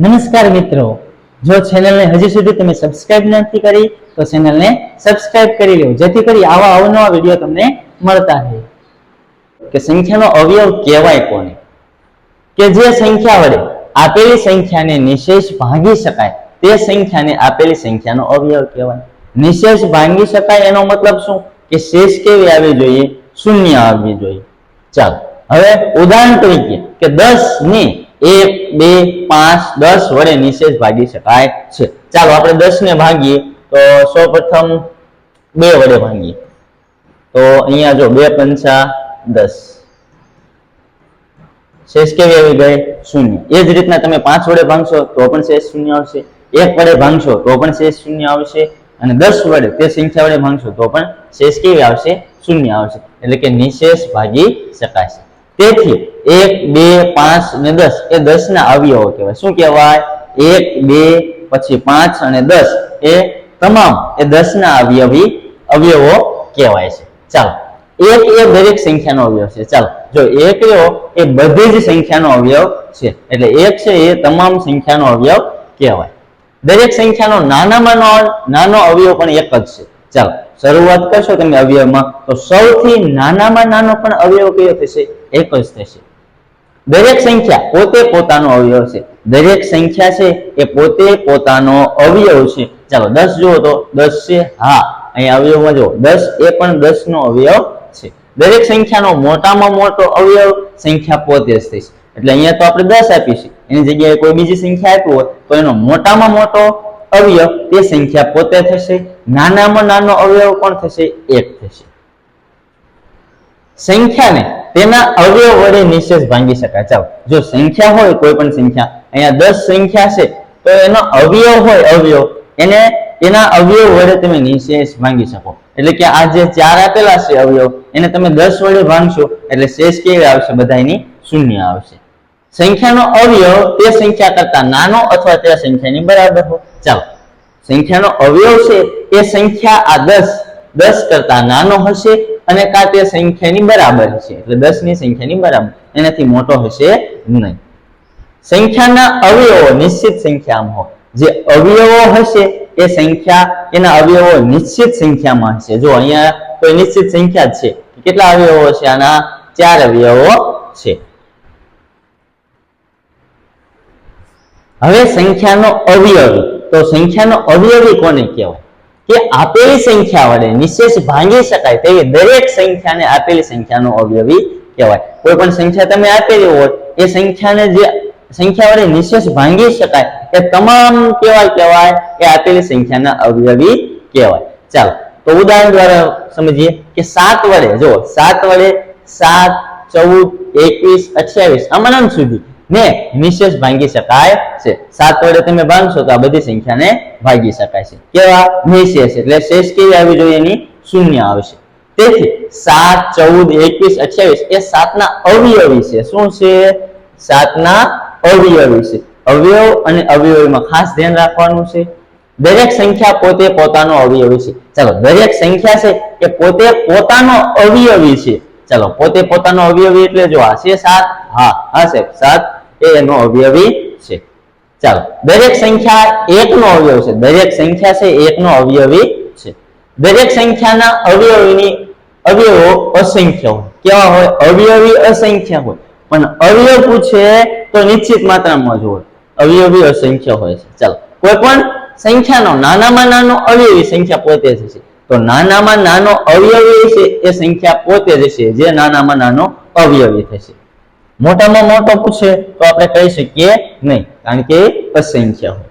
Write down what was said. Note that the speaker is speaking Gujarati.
નમસ્કાર મિત્રો. જો ચેનલને હજી સુધી તમે સબસ્ક્રાઇબ નથી કરી, તો ચેનલને સબસ્ક્રાઇબ કરી લો. જેથી કરી આવા અવનવા વીડિયો તમને મળતા રહે. કે સંખ્યાનો અવયવ કહેવાય કોને? કે જે સંખ્યા વડે આપેલી સંખ્યાને નિશેષ ભાંગી શકાય, તે સંખ્યાને આપેલી સંખ્યાનો અવયવ કહેવાય. નિશેષ ભાંગી શકાય એનો મતલબ શું? કે શેષ કેવી આવવી જોઈએ? શૂન્ય આવવી જોઈએ. ચાલો. હવે ઉદાહરણ તરીકે કે દસ ને એક, બે, પાંચ, દસ વડે નિશેષ ભાગી શકાય છે. ચાલો આપણે દસ ને ભાગીએ, તો સૌ પ્રથમ બે વડે ભાગીએ. તો અહીંયા જો બે પંચા દસ. શેષ કેવી આવી ગઈ? શૂન્ય. એ જ રીતના તમે પાંચ વડે ભાંગશો, તો પણ શેષ શૂન્ય આવશે. એક વડે ભાંગશો, તો પણ શેષ શૂન્ય આવશે. અને દસ વડે, તે સંખ્યા વડે ભાંગશો, તો પણ શેષ કેવી આવશે? શૂન્ય આવશે. એટલે કે નિશેષ ભાગી શકાશે તેથી એક, બે, પાંચ અને દસ. એ દસ ના અવયવો કહેવાય. શું કહેવાય? એક, બે, પછી પાંચ અને દસ. એ તમામ એ દસ ના અવયવી અવયવો કહેવાય છે. ચાલો. એક એ દરેક સંખ્યાનો અવયવ છે. ચાલો. જો એક રહ્યો, એ બધી જ સંખ્યાનો અવયવ છે. એટલે એક છે એ તમામ સંખ્યાનો અવયવ કહેવાય. દરેક સંખ્યાનો નાનામાં નાનો નાનો અવયવ પણ એક જ છે. ચાલો. શરૂઆત કરશો તમે અવયવમાં, તો સૌથી નાનામાં નાનો પણ અવયવ કયો થશે? એક જ થશે દરેક સંખ્યા પોતે પોતાનો અવયવ છે. દરેક સંખ્યા છે એ પોતે પોતાનો અવયવ છે. ચાલો દસ જુઓ તો દસ છે, હા. અહીંયા અવયવમાં જુઓ. દસ એ પણ દસ નો અવયવ છે. દરેક સંખ્યાનો મોટામાં મોટો અવયવ સંખ્યા પોતે જ થશે એટલે અહીંયા તો આપણે દસ આપીશું એની જગ્યાએ કોઈ બીજી સંખ્યા આપી હોય તો એનો મોટામાં મોટો અવયવ તે સંખ્યા પોતે થશે. નાનામાં નાનો અવયવ પણ થશે, એક થશે. સંખ્યાને તેના અવયવ વડે નિશેષ ભાંગી શકાય. ચાલો, જો સંખ્યા હોય, કોઈ પણ સંખ્યા, અહીંયા દસ સંખ્યા છે, તો એનો અવયવ હોય, અવયવ, એને એના અવયવ વડે તમે નિશેષ ભાંગી શકો. એટલે કે આ જે ચાર આપેલા છે અવયવ, એને તમે દસ વડે ભાંગશો, એટલે શેષ કેવી આવશે? બધાની શૂન્ય આવશે. સંખ્યાનો અવયવ તે સંખ્યા કરતા નાનો અથવા તે સંખ્યાની બરાબર હોય. ચાલો, સંખ્યાનો અવયવ છે એ સંખ્યા આ દસ દસ કરતા નાનો હશે અને કા તે સંખ્યાની બરાબર છે? એટલે દસની સંખ્યાની બરાબર. એનાથી મોટો હશે નહીં. સંખ્યાના અવયવો નિશ્ચિત સંખ્યામાં હોય. જે અવયવો હશે, એ સંખ્યા એના અવયવો નિશ્ચિત સંખ્યામાં હશે. જો અહીંયા કોઈ નિશ્ચિત સંખ્યા છે કેટલા અવયવો છે આના ચાર અવયવો છે. હવે સંખ્યાનો અવયવી. તો સંખ્યાનો અવયવી કોને કહેવાય? કે આપેલી સંખ્યા વડે નિશેષ ભાંગી શકાય તેવી દરેક સંખ્યાને આપેલી સંખ્યાનો અવયવી કહેવાય. કોઈ પણ સંખ્યા તમે આપેલી હોય, એ સંખ્યાને જે સંખ્યા વડે નિશેષ ભાંગી શકાય એ તમામ કેવા કહેવાય, એ આપેલી સંખ્યાના અવયવી કહેવાય. ચાલો, તો ઉદાહરણ દ્વારા સમજીએ કે સાત વડે જો સાત વડે સાત, ચૌદ, એકવીસ, અઠ્યાવીસ, આમાં નામ સુધી ને નિશેષ ભાંગી શકાય છે. સાત વડે તમે ભાંગશો તો આ બધી સંખ્યાને ભાગી શકાય છે. કેવા? નિશેષ. એટલે શેષ કેવી આવી જોઈએ? એની શૂન્ય આવશે. તેથી સાત, ચૌદ, એકવીસ, અઠ્યાવીસ એ સાતના અવયવી છે. શું છે? સાતના અવયવી છે. અવયવ અને અવયવીમાં ખાસ ધ્યાન રાખવાનું છે. દરેક સંખ્યા પોતે પોતાનો અવયવી છે. ચાલો, દરેક સંખ્યા છે એ પોતે પોતાનો અવયવી છે. ચાલો, પોતે પોતાનો અવયવી એટલે જો આ છે સાત? હા હા સાહેબ, સાત એ એનો અવયવી છે. ચાલો, દરેક સંખ્યા એકનો અવયવ છે. દરેક સંખ્યા છે એકનો અવયવી છે. દરેક સંખ્યાના અવયવીની અવયવો અસંખ્ય હોય. કેવા હોય? અવયવી અસંખ્ય હોય. પણ અવયવ પૂછે તો નિશ્ચિત માત્રામાં જ હોય. અવયવી અસંખ્ય હોય છે. ચાલો, કોઈ પણ સંખ્યાનો, નાનામાં નાનો અવયવી સંખ્યા પોતે જ છે તો નાનામાં નાનો અવયવી છે એ સંખ્યા પોતે જ છે જે નાનામાં નાનો અવયવી થશે. મોટામાં મોટો પૂછે તો આપણે કહી શકીએ નહીં. કારણ કે એ અસંખ્ય હોય.